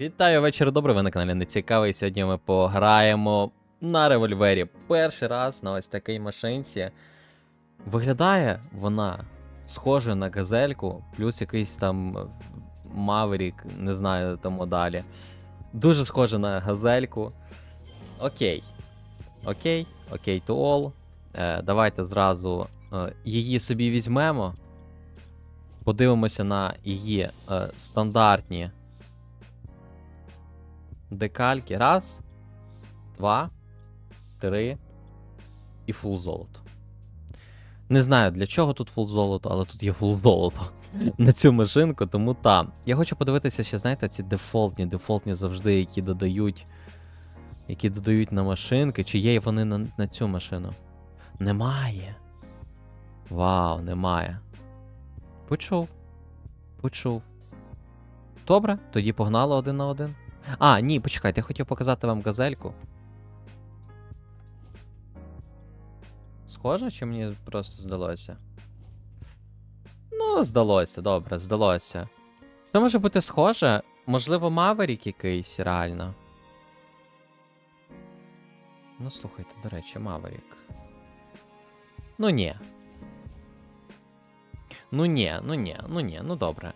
Вітаю вечір добре, ви на каналі Нецікавий. Сьогодні ми пограємо на револьвері. Перший раз на ось такій машинці. Виглядає вона схожа на газельку, плюс якийсь там Маверік, не знаю тому далі. Дуже схожа на газельку. Окей. Окей, окей, to all. Е, давайте зразу е, її собі візьмемо. Подивимося на її е, стандартні декальки. Раз, два, три і фул золото. Не знаю для чого тут фул золото, але тут є фул золото на цю машинку, тому там. Я хочу подивитися ще, знаєте, ці дефолтні, дефолтні завжди, які додають. Які додають на машинки, чи є вони на, на цю машину? Немає. Вау, немає. Почув. Почув. Добре, тоді погнали один на один. А, ні, почекайте, я хотів показати вам газельку. Схоже, чи мені просто здалося? Ну, здалося, добре, здалося. Це може бути схоже? Можливо, Маверік якийсь реально. Ну, слухайте, до речі, Маверік. Ну ні. Ну ні, ну ні, ну ні, ну добре.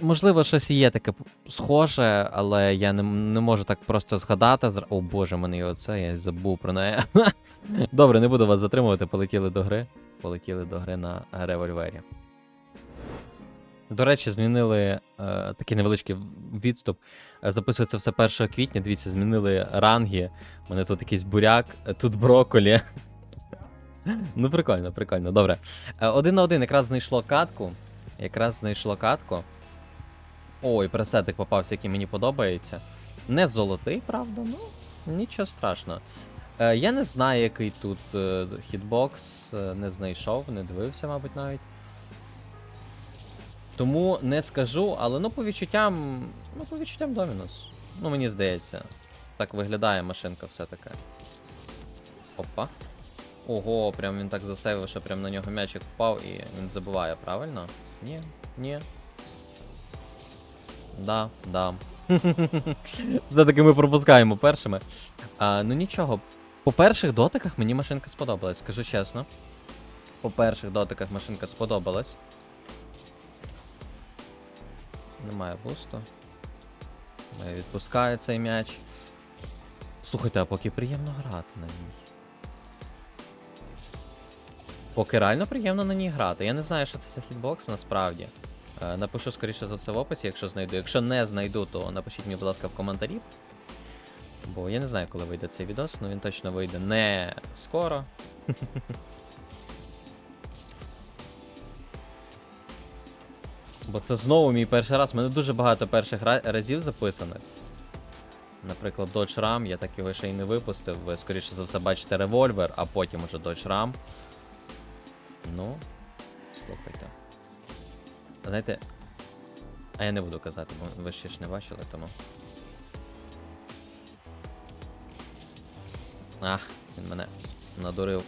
Можливо, щось є таке схоже, але я не, не можу так просто згадати. О боже, мене і оце, я забув про неї. Добре, не буду вас затримувати, полетіли до гри. Полетіли до гри на револьвері. До речі, змінили е, такий невеличкий відступ. Е, Записується все 1 квітня. Дивіться, змінили ранги. У мене тут якийсь буряк, е, тут броколі. ну, прикольно, прикольно. Добре. Е, Один на один якраз знайшло катку. Якраз знайшло катку. Ой, пресетик попався, який мені подобається. Не золотий, правда, ну нічого страшного. Е, я не знаю, який тут е, хітбокс, е, не знайшов, не дивився, мабуть, навіть. Тому не скажу, але ну по відчуттям. Ну, по відчуттям Домінус. Ну, мені здається. Так виглядає машинка все-таки. Опа. Ого, прям він так засейвив, що прям на нього м'ячик впав і він забуває, правильно? Ні, ні. Да, да. Все-таки ми пропускаємо першими. А, ну нічого. По перших дотиках мені машинка сподобалась, скажу чесно. По перших дотиках машинка сподобалась. Немає бусту. Е, Відпускає цей м'яч. Слухайте, а поки приємно грати на ній. Поки реально приємно на ній грати. Я не знаю, що це за хітбокс насправді. Е, Напишу скоріше за все в описі, якщо знайду. Якщо не знайду, то напишіть мені, будь ласка, в коментарі. Бо я не знаю, коли вийде цей відос, але він точно вийде не скоро. Бо це знову мій перший раз. У мене дуже багато перших разів записаних. Наприклад, Dodge Ram, я так його ще й не випустив. Ви скоріше за все бачите револьвер, а потім уже Dodge Ram. Ну, слухайте. Знаєте. А я не буду казати, бо ви ще ж не бачили, тому. Ах, він мене надурив.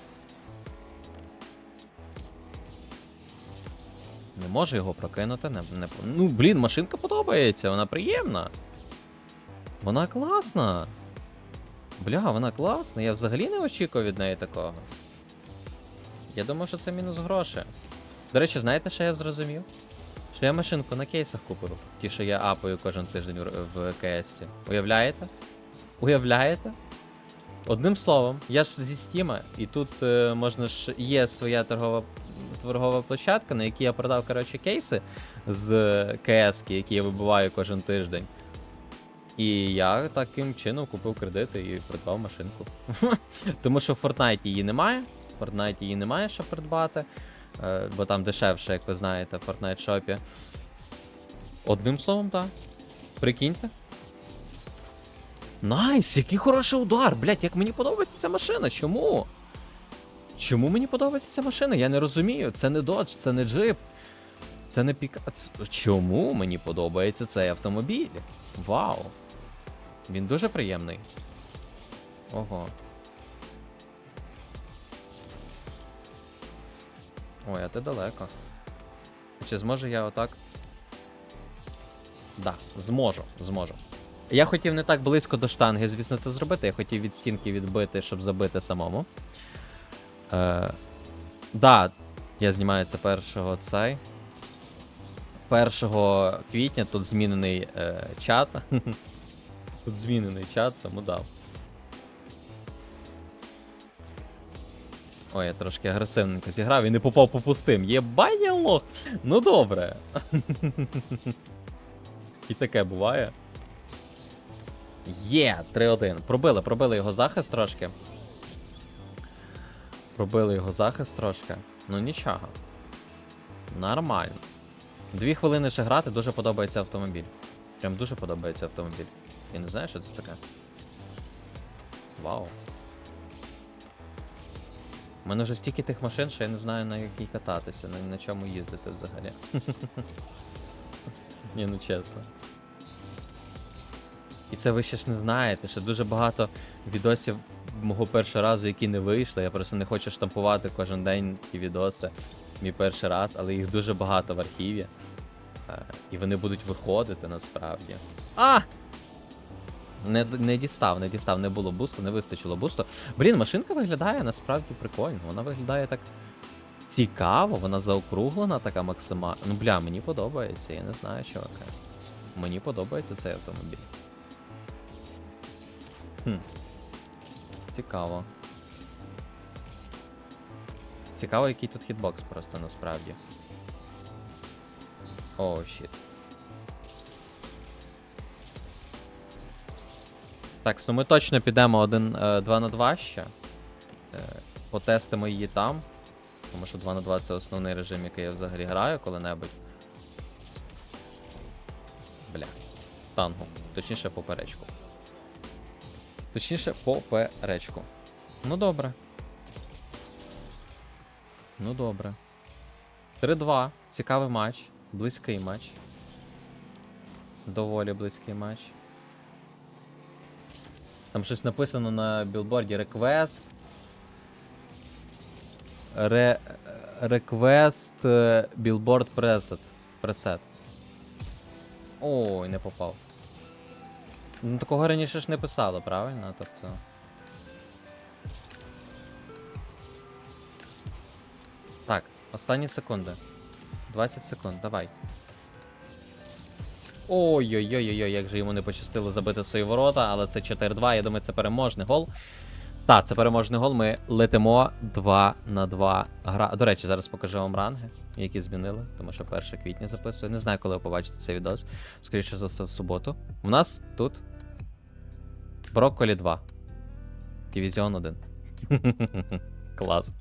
Не можу його прокинути. Не, не... Ну, блін, машинка подобається, вона приємна. Вона класна. Бля, вона класна. Я взагалі не очікував від неї такого. Я думав, що це мінус гроші. До речі, знаєте, що я зрозумів? Що я машинку на кейсах купив. Ті, що я апаю кожен тиждень в, КС. Уявляєте? Уявляєте? Одним словом, я ж зі Стіма, і тут е, можна ж є своя торгова торгова площадка, на якій я продав коротше, кейси з КС, які я вибиваю кожен тиждень. І я таким чином купив кредити і придбав машинку. Тому що в Fortnite її немає. В Fortnite її немає, що придбати. Е, Бо там дешевше, як ви знаєте, в Fortnite шопі. Одним словом, так. Прикиньте. Найс, який хороший удар! Блять, як мені подобається ця машина. Чому? Чому мені подобається ця машина? Я не розумію. Це не Dodge, це не джип. Це не піка. Чому мені подобається цей автомобіль? Вау. Він дуже приємний. Ого. Ой, а ти далеко. Чи зможу я отак Да, зможу, зможу. Я хотів не так близько до штанги, звісно, це зробити. Я хотів від стінки відбити, щоб забити самому. Е, да, я знімаю це першого цей. 1 квітня тут змінений е, чат. Тут змінений чат, тому дав. Ой, я трошки агресивненько зіграв і не попав по пустим. Єбаняло! Ну добре. І таке буває. Є, 3-1. Пробили, пробили його захист трошки. Пробили його захист трошки. Ну нічого. Нормально. Дві хвилини ще грати, дуже подобається автомобіль. Прям дуже подобається автомобіль. Я не знаю, що це таке. Вау. У мене вже стільки тих машин, що я не знаю на якій кататися, на, на чому їздити взагалі. Ні, ну чесно. І це ви ще ж не знаєте, що дуже багато відосів мого першого разу, які не вийшли. Я просто не хочу штампувати кожен день ті відоси. Мій перший раз, але їх дуже багато в архіві. Е, І вони будуть виходити насправді. А! Не, не дістав, не дістав, не було бусту, не вистачило бусту. Блін, машинка виглядає насправді прикольно. Вона виглядає так цікаво, вона заокруглена така максимально. Ну бля, мені подобається, я не знаю, чувака. Мені подобається цей автомобіль. Хм. Цікаво. Цікаво, який тут хітбокс просто насправді. О, щит. Так, ну ми точно підемо 1, 2 на 2 ще. Е, Потестимо її там. Тому що 2 на 2 це основний режим, який я взагалі граю коли-небудь. Бля. Тангу. Точніше поперечку. Точніше поперечку. Ну добре. Ну добре. 3-2. Цікавий матч. Близький матч. Доволі близький матч. Там щось написано на білборді Request. Ре... Request Billboard Preset. Preset. Ой, не попав. Ну такого раніше ж не писало, правильно? Тобто. Так, останні секунди. 20 секунд, давай. Ой-ой-ой-ой, як же йому не пощастило забити свої ворота, але це 4-2. Я думаю, це переможний гол. Так, це переможний гол. Ми летимо 2 на 2 гра. До речі, зараз покажу вам ранги, які змінили, тому що 1 квітня записую. Не знаю, коли ви побачите цей відос. Скоріше за все, в суботу. У нас тут Брокколі 2. Дивізіон 1. Клас.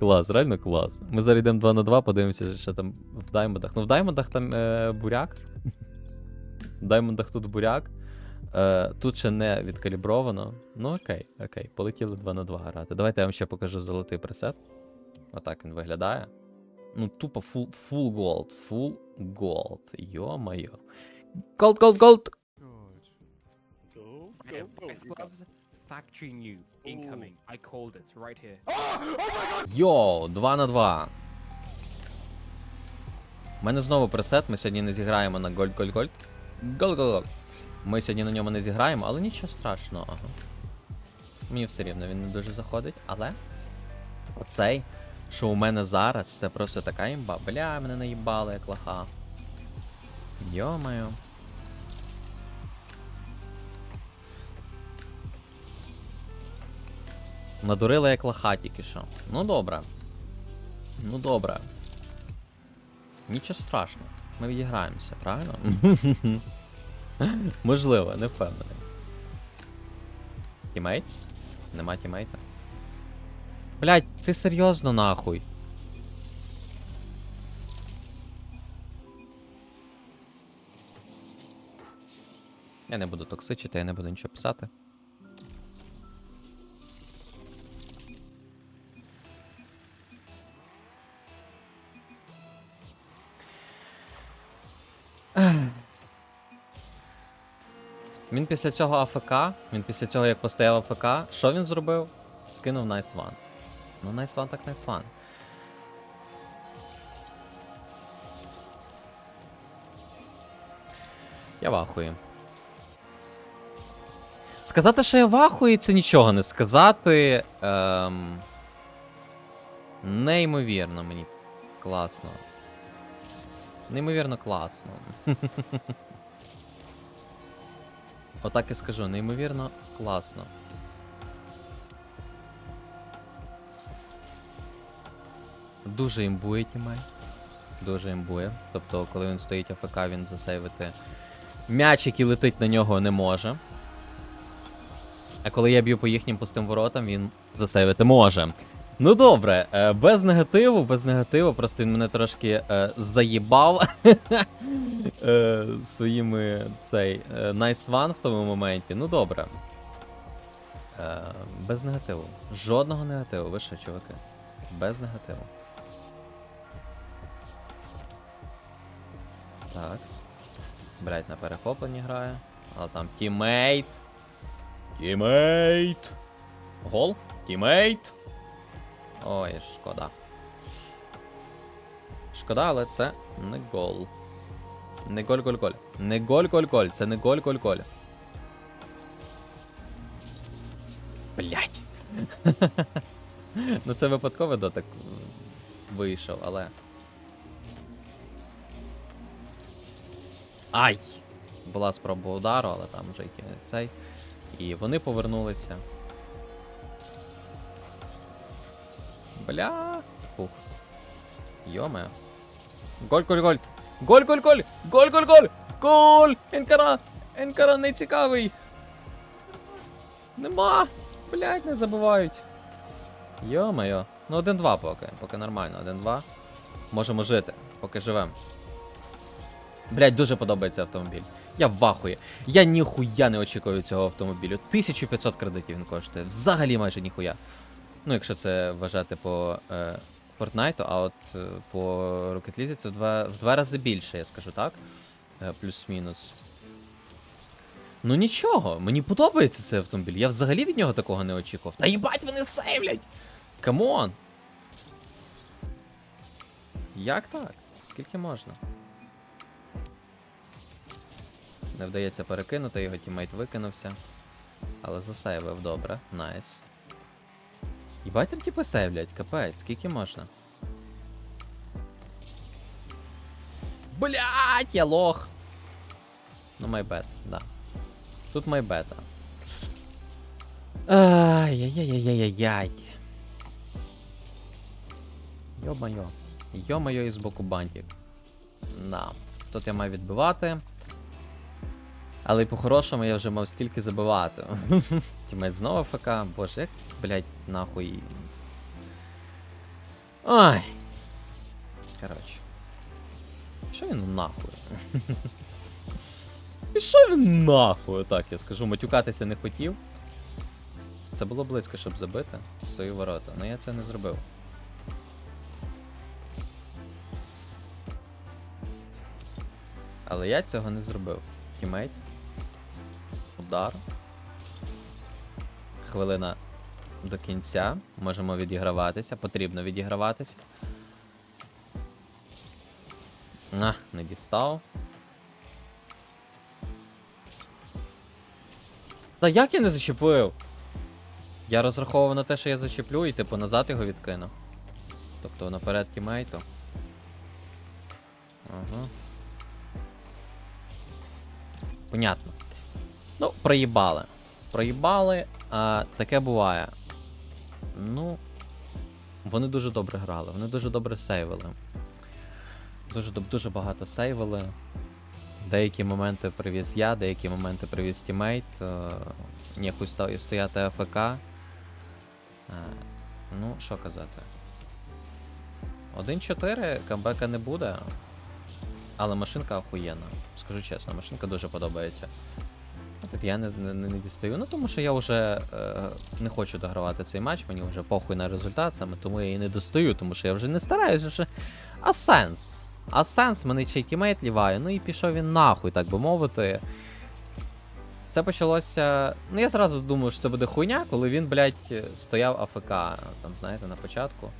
Клас, реально клас. Ми зараз йдемо 2 на 2, подивимося, що там в даймондах. Ну, в даймондах там е, буряк. В даймондах тут буряк. Е, тут ще не відкалібровано. Ну окей, окей, полетіли 2 на 2 грати. Давайте я вам ще покажу золотий пресет. Отак він виглядає. Ну, тупо full, full gold. Full gold. Йо-моє. Gold, gold, gold! Factory new, incoming. I called it right here. Йоу, 2 на 2. У мене знову пресет, ми сьогодні не зіграємо на гольд гольд гольд гольд гольд Ми сьогодні на ньому не зіграємо, але нічого страшного. Мені все рівно він не дуже заходить, але. Оцей, що у мене зараз, це просто така імба. Бля, мене наїбали, як лоха. Йо-моє. Надурила як лоха тільки що. Ну добре. Ну добре. Нічого страшного. Ми відіграємося, правильно? Можливо, не впевнений. Тімейт? Нема тімейта. Блять, ти серйозно нахуй. Я не буду токсичити, я не буду нічого писати. Він після цього АФК, він після цього, як постояв АФК, що він зробив? Скинув Nice One. Ну, Nice One так Nice One. Я в ахуї. Сказати, що я в ахуї, це нічого не сказати. Ем... Неймовірно мені класно. Неймовірно класно. Отак і скажу, неймовірно класно. Дуже імбує тімей. Дуже імбує. Тобто, коли він стоїть АФК, він засейвити м'яч, який летить на нього, не може. А коли я б'ю по їхнім пустим воротам, він засейвити може. Ну добре, е, без негативу, без негативу, просто він мене трошки е, заїбав е, своїми цей one в тому моменті. Ну добре. Без негативу. Жодного негативу. Ви що, чуваки? Без негативу. Такс. Блять, на перехопленні грає. Але там тімейт. Тімейт. Гол? Тімейт. Ой, шкода. Шкода, але це не гол. Не голь-голь-голь. Не голь-голь-голь. Це не голь-голь-голь. Блять. ну це випадково дотик вийшов, але. Ай! Була спроба удару, але там вже цей. І вони повернулися. Бля. Фух. Йоме. Голь, голь, голь. Голь, голь, голь! Голь, голь, голь! Голь! Енкара! Енкара не цікавий. Нема! Блять, не забувають. Йо-моє. Ну 1-2 поки. Поки нормально. 1-2. Можемо жити, поки живем. Блять, дуже подобається автомобіль. Я в ахуї. Я ніхуя не очікую цього автомобілю. 1500 кредитів він коштує. Взагалі майже ніхуя. Ну, якщо це вважати по е, Fortnite, а от е, по Rocket League це в два, в два рази більше, я скажу так. Е, плюс-мінус. Ну нічого, мені подобається цей автомобіль. Я взагалі від нього такого не очікував. Та їбать вони сейвлять! Камон! Як так? Скільки можна? Не вдається перекинути, його тімейт викинувся. Але засейвив добре, найс. Їбать там типи сейвлять, капець, скільки можна? Блять, я лох. Ну, майбет, да. Тут майбета. Ай-яй-яй-яй-яй-яй. Йо-майо. Йо-майо із боку бантик. Да. Тут я маю відбивати. Але по-хорошому я вже мав стільки забивати. Тімець знову ФК, боже, як, блять, нахуй. Ай. Коротше. Що він нахуй? Пішов він нахуй, так я скажу, матюкатися не хотів. Це було близько, щоб забити свої ворота, але я це не зробив. Але я цього не зробив. Тімейт. Удар. Хвилина до кінця. Можемо відіграватися. Потрібно відіграватися. А, не дістав. Та як я не зачепив? Я розраховував на те, що я зачеплю і типу назад його відкину. Тобто наперед тімейту. Ага. Понятно. Ну, проїбали. Проїбали, а таке буває. Ну. Вони дуже добре грали, вони дуже добре сейвили. Дуже дуже багато сейвили. Деякі моменти привіз я, деякі моменти привіз тімейт. Е, ніяку стояти АФК. Е, ну, що казати. 1-4 камбека не буде. Але машинка охуєнна. Скажу чесно, машинка дуже подобається. Так я не, не, не дістаю. Ну тому що я вже е, не хочу догравати цей матч, мені вже похуй на результат, саме тому я і не достаю, тому що я вже не стараюся вже. А сенс? А сенс, мене ще й тімейт ліває, ну і пішов він нахуй, так би мовити. Це почалося. Ну я зразу думав, що це буде хуйня, коли він, блядь, стояв АФК. Там, знаєте, на початку.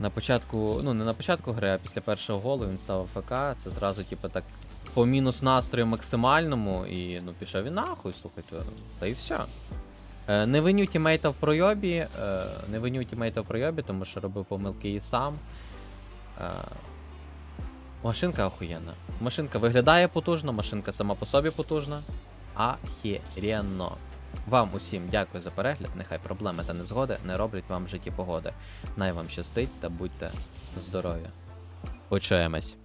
На початку, ну не на початку гри, а після першого голу він став АФК. Це зразу, типу, так по мінус настрою максимальному і ну пішов він нахуй, слухайте. Та і все. Е, не виню тімейта в пройобі. Е, не виню тімейта в пройобі, тому що робив помилки і сам. Е, машинка охуєнна. Машинка виглядає потужно, машинка сама по собі потужна. Ахіренно. Вам усім дякую за перегляд. Нехай проблеми та незгоди не роблять вам в житті погоди. Най вам щастить та будьте здорові. Почуємось.